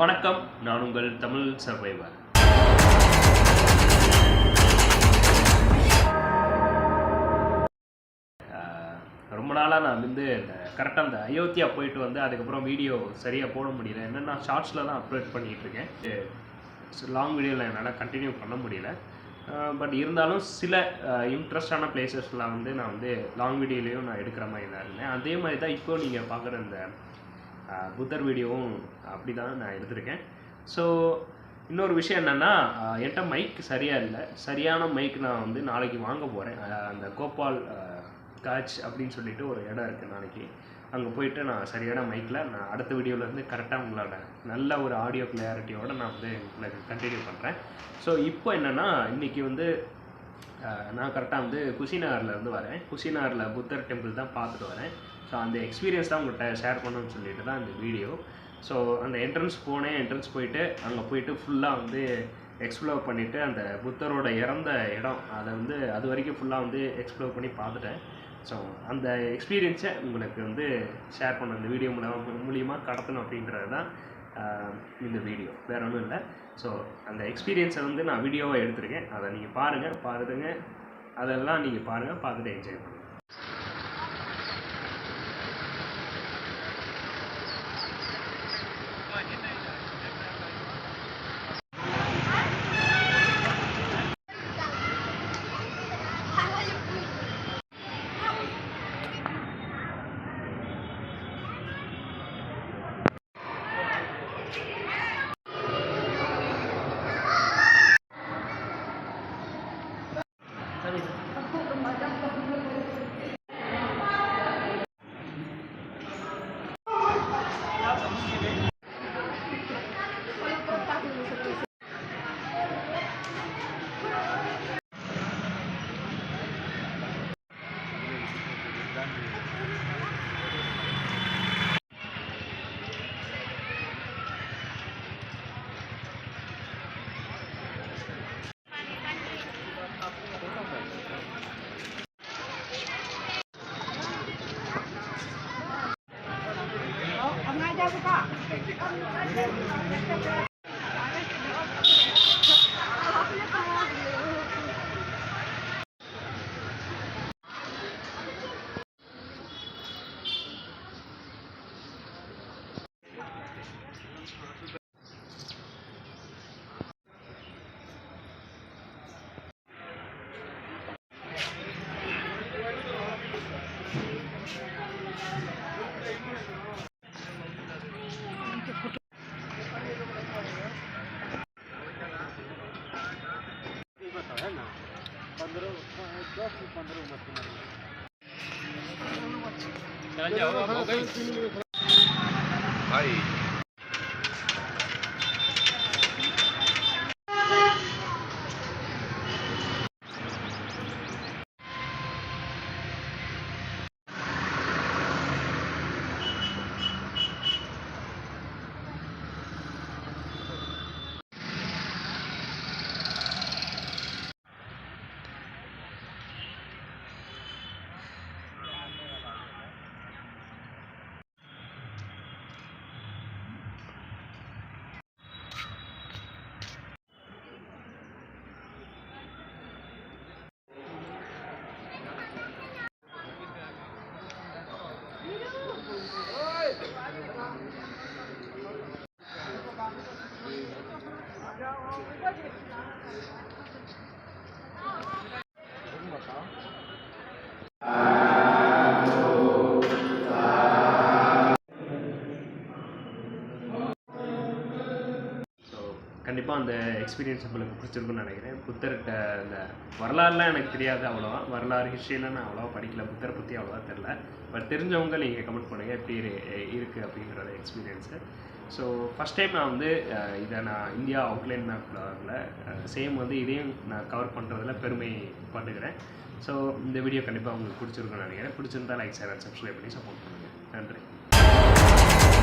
வணக்கம். நான் உங்கள் தமிழ் சர்வைவர். ரொம்ப நாளாக நான் வந்து இந்த கரெக்டாக அந்த அயோத்தியா போயிட்டு வந்து அதுக்கப்புறம் வீடியோ சரியாக போட முடியல. என்னென்னா ஷார்ட்ஸில் தான் அப்லோட் பண்ணிகிட்டு இருக்கேன். லாங் வீடியோவில் என்னால் கண்டினியூ பண்ண முடியல. பட் இருந்தாலும் சில இன்ட்ரெஸ்டான பிளேசஸ்லாம் வந்து நான் வந்து லாங் வீடியோலையும் நான் எடுக்கிற மாதிரி தான் இருந்தேன். அதே மாதிரி தான் இப்போ நீங்கள் பார்க்குற இந்த புத்தர் வீடியோவும் அப்படி தான் நான் எடுத்திருக்கேன். ஸோ இன்னொரு விஷயம் என்னென்னா என்கிட்ட மைக் சரியாக இல்லை. சரியான மைக் நான் வந்து நாளைக்கு வாங்க போகிறேன் அந்த கோபால் காட்ச் அப்படின்னு சொல்லிட்டு ஒரு இடம் இருக்குது நாளைக்கு. அங்கே போயிட்டு நான் சரியான மைக்கில் நான் அடுத்த வீடியோவிலேருந்து கரெக்டாக உங்களோட நல்ல ஒரு ஆடியோ கிளியாரிட்டியோடு நான் வந்து உங்களுக்கு கண்டினியூ பண்ணுறேன் ஸோ இப்போ என்னென்னா இன்றைக்கி வந்து நான் கரெக்டாக வந்து குஷிநகரில் இருந்து வரேன். குஷிநகரில் புத்தர் டெம்பிள் தான் பார்த்துட்டு வரேன். ஸோ அந்த எக்ஸ்பீரியன்ஸ் தான் உங்கள்கிட்ட ஷேர் பண்ணணும்னு சொல்லிட்டு தான் இந்த வீடியோ ஸோ அந்த என்ட்ரன்ஸ் போனேன். என்ட்ரன்ஸ் போயிட்டு அங்கே போயிட்டு ஃபுல்லாக வந்து எக்ஸ்ப்ளோர் பண்ணிவிட்டு அந்த புத்தரோட இறந்த இடம் அதை வந்து அது வரைக்கும் ஃபுல்லாக வந்து எக்ஸ்ப்ளோர் பண்ணி பார்த்துட்டேன். ஸோ அந்த எக்ஸ்பீரியன்ஸை உங்களுக்கு வந்து ஷேர் பண்ண அந்த வீடியோ மூலமாக மூலியமாக கடத்தணும் அப்படின்றது தான் இந்த வீடியோ வேறு ஒன்றும் இல்லை. ஸோ அந்த எக்ஸ்பீரியன்ஸை வந்து நான் வீடியோவாக எடுத்திருக்கேன். அதை நீங்கள் பாருங்கள் பாருதுங்க அதெல்லாம் நீங்கள் பாருங்கள் பார்த்துட்டு என்ஜாய் பண்ணுங்கள் Thank you. ભાઈ. Oi! கண்டிப்பாக அந்த எக்ஸ்பீரியன்ஸ் உங்களுக்கு பிடிச்சிருக்குன்னு நினைக்கிறேன். புத்தர்கிட்ட அந்த வரலாறுலாம் எனக்கு தெரியாது அவ்வளோவா. வரலாறு ஹிஸ்ட்ரியெலாம் நான் அவ்வளோவா படிக்கல. புத்தரை பற்றி அவ்வளோவா தெரில. பட் தெரிஞ்சவங்க நீங்கள் கமெண்ட் பண்ணுங்கள் எப்படி இருக்குது அப்படிங்கிறத எக்ஸ்பீரியன்ஸு ஸோ ஃபஸ்ட் டைம் நான் வந்து இதை நான் இந்தியா அவுட்லைன் மேப்பில் சேம் வந்து இதையும் நான் கவர் பண்ணுறதுல பெருமை பண்ணுகிறேன் ஸோ இந்த வீடியோ கண்டிப்பாக உங்களுக்கு பிடிச்சிருக்குன்னு நினைக்கிறேன். பிடிச்சிருந்தா லைக் ஷேர் சப்ஸ்கிரைப் பண்ணி சப்போர்ட் பண்ணுங்கள் நன்றி.